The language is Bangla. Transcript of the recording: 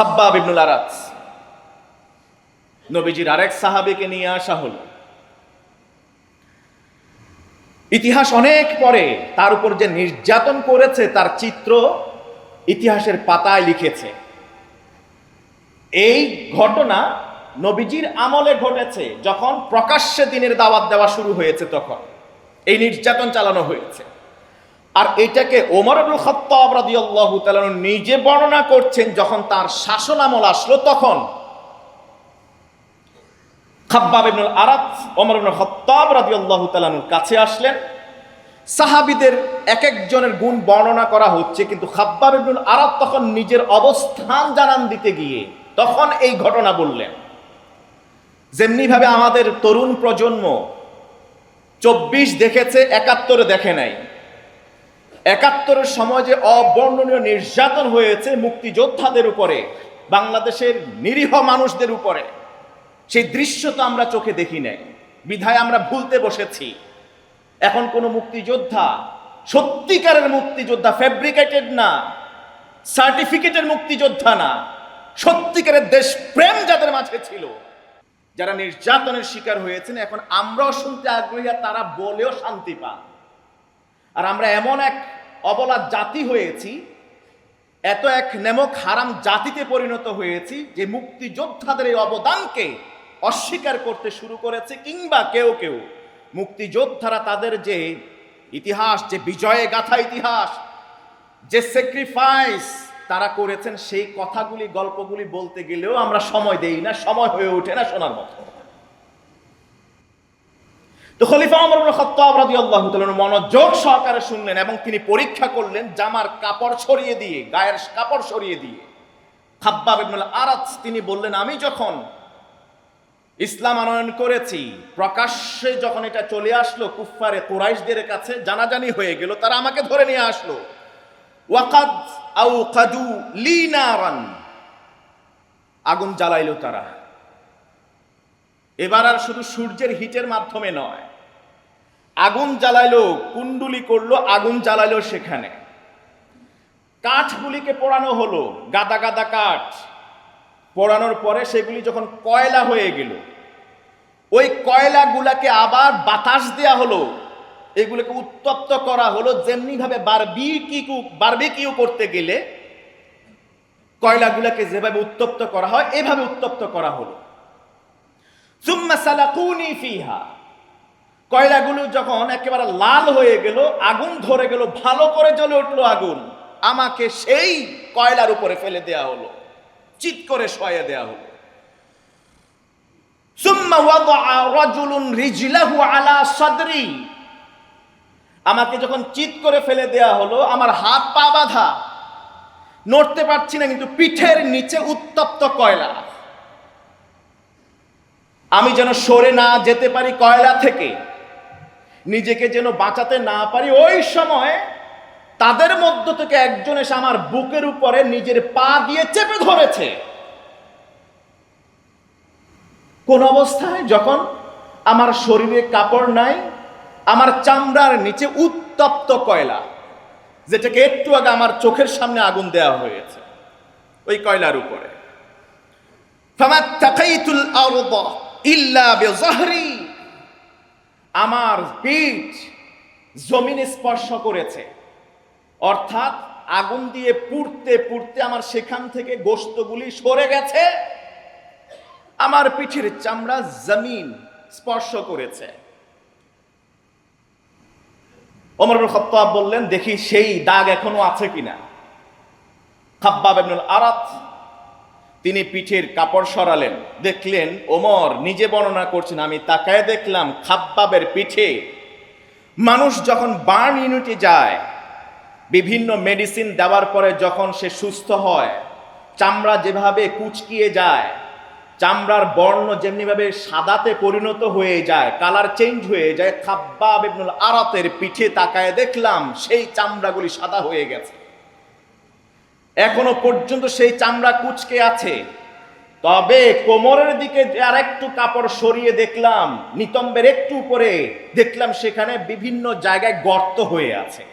খাব্বাব ইবনুল আরাত। নবীজির আরেক সাহাবিকে নিয়ে আসা হলো। ইতিহাস অনেক পরে তার উপর যে নির্যাতন করেছে, তার চিত্র ইতিহাসের পাতায় লিখেছে। এই ঘটনা নবীজির আমলে ঘটেছে, যখন প্রকাশ্যে দিনের দাওয়াত দেওয়া শুরু হয়েছে তখন। এই নির্যাতন চালানো হয়েছে। আর এটাকে ওমর আব্দুল খত্তাব রাদিয়াল্লাহু তাআলা নিজে বর্ণনা করছেন যখন তার শাসন আমল আসলো তখন। খাব্বাব ইবনুল আরাত, ওমর ইবনুল খত্তাব রাদিয়াল্লাহু তাআলার কাছে আসলেন। সাহাবীদের এক একজনের গুণ বর্ণনা করা হচ্ছে, কিন্তু খাব্বাব ইবনুল আরাত তখন নিজের অবস্থান জানান দিতে গিয়ে তখন এই ঘটনা বললেন। যেমনি ভাবে আমাদের তরুণ প্রজন্ম চব্বিশ দেখেছে, একাত্তরে দেখে নাই। একাত্তরের সময় যে অবর্ণনীয় নির্যাতন হয়েছে মুক্তিযোদ্ধাদের উপরে, বাংলাদেশের নিরীহ মানুষদের উপরে, সেই দৃশ্য তো আমরা চোখে দেখি নাই। বিধায় আমরা ভুলতে বসেছি। এখন কোনো মুক্তিযোদ্ধা, সত্যিকারের মুক্তিযোদ্ধা ফ্যাব্রিকেটেড না সার্টিফিকেটের মুক্তিযোদ্ধা না, সত্যিকারের দেশ প্রেম যাদের মাঝে ছিল, যারা নির্যাতনের শিকার হয়েছেন, এখন আমরাও শুনতে আগ্রহী আর তারা বলেও শান্তি পান। আর আমরা এমন এক অবলা জাতি হয়েছি, এত এক নেমক হারাম জাতিতে পরিণত হয়েছি, যে মুক্তিযোদ্ধাদের এই অবদানকে অস্বীকার করতে শুরু করেছে, কিংবা কেউ কেউ। মুক্তিযোদ্ধারা তাদের যে ইতিহাস, যে বিজয়ে গাথা ইতিহাস, যে স্যাক্রিফাইস তারা করেছেন, সেই কথাগুলি, গল্পগুলি বলতে গেলেও আমরা সময় দেই না, সময় হয়ে ওঠে না শোনার মতো। তো খলিফা ইবনে খাত্তাব রাদিয়াল্লাহু তাআলা মনোযোগ সহকারে শুনলেন এবং তিনি পরীক্ষা করলেন জামার কাপড় ছড়িয়ে দিয়ে, গায়ের কাপড় ছড়িয়ে দিয়ে। খাব্বাব ইবনুল আরাত তিনি বললেন, আমি যখন ইসলাম আনয়ন করেছি, প্রকাশ্যে যখন এটা চলে আসলো কুফফারে কুরাইশদের কাছে, জানাজানি হয়ে গেল, তারা আমাকে ধরে নিয়ে আসলো। ওয়াকাদ আউ কাদু লিনারান আগুন জ্বালাইলো তারা। এবার আর শুধু সূর্যের হিটের মাধ্যমে নয়। আগুন জ্বালাইলো কুণ্ডুলি করল, আগুন জ্বালাইলো সেখানে। কাঠগুলিকে পোড়ানো হলো, গাদা গাদা কাঠ। পোড়ানোর পরে সেগুলি যখন কয়লা হয়ে গেল, ওই কয়লাগুলাকে আবার বাতাস দেয়া হলো, এগুলোকে উত্তপ্ত করা হলো যেমনি ভাবে বারবিকিউ বারবিকিউ করতে গেলে কয়লাগুলাকে যেভাবে উত্তপ্ত করা হয়, এভাবে উত্তপ্ত করা হলো। সালাকুনি ফিহা কয়লাগুলো যখন একেবারে লাল হয়ে গেল, আগুন ধরে গেল, ভালো করে জ্বলে উঠল আগুন, আমাকে সেই কয়লার উপরে ফেলে দেয়া হলো, চিৎ করে শয়ে দেয়া হলো। আমাকে যখন চিৎ করে ফেলে দেয়া হলো, আমার হাত পা বাঁধা। নড়তে পারছি না, কিন্তু পিঠের নিচে উত্তপ্ত কয়লা। আমি যেন সরে না যেতে পারি কয়লা থেকে, নিজেকে যেন বাঁচাতে না পারি, ওই সময় তাদের মধ্য থেকে একজন এসে আমার বুকের উপরে নিজের পা দিয়ে চেপে ধরেছে। কোন অবস্থায় যখন আমার শরীরে কাপড় নাই, আমার চামড়ার নিচে উত্তপ্ত কয়লা, যেটাকে একটু আগে আমার চোখের সামনে আগুন দেওয়া হয়েছে, ওই কয়লার উপরে। ইল্লা আমার পিঠ জমিনে স্পর্শ করেছে। অর্থাৎ আগুন দিয়ে পুড়তে পুড়তে আমার সেখান থেকে গোস্তগুলি সরে গেছে। আমার পিঠের চামড়া জমিন স্পর্শ করেছে। ওমর খাত্তাব বললেন, দেখি সেই দাগ এখনও আছে কিনা? খাব্বাব আরাত তিনি পিঠের কাপড় সরালেন। দেখলেন ওমর নিজে বর্ণনা করছেন, আমি তাকায় দেখলাম খাব্বাবের পিঠে। মানুষ যখন বার্ন ইউনিটে যায়, বিভিন্ন মেডিসিন দেওয়ার পরে যখন সে সুস্থ হয়, চামড়া যেভাবে কুচকিয়ে যায়, চামড়ার বর্ণ যেমনিভাবে সাদাতে পরিণত হয়ে যায়, কালার চেঞ্জ হয়ে যায়, খাব্বাব ইবনুল আরাতের পিঠে তাকায় দেখলাম সেই চামড়াগুলি সাদা হয়ে গেছে। এখনও পর্যন্ত সেই চামড়া কুচকে আছে। তবে কোমরের দিকে আর একটু কাপড় সরিয়ে দেখলাম, নিতম্বের একটু উপরে দেখলাম সেখানে বিভিন্ন জায়গায় গর্ত হয়ে আছে।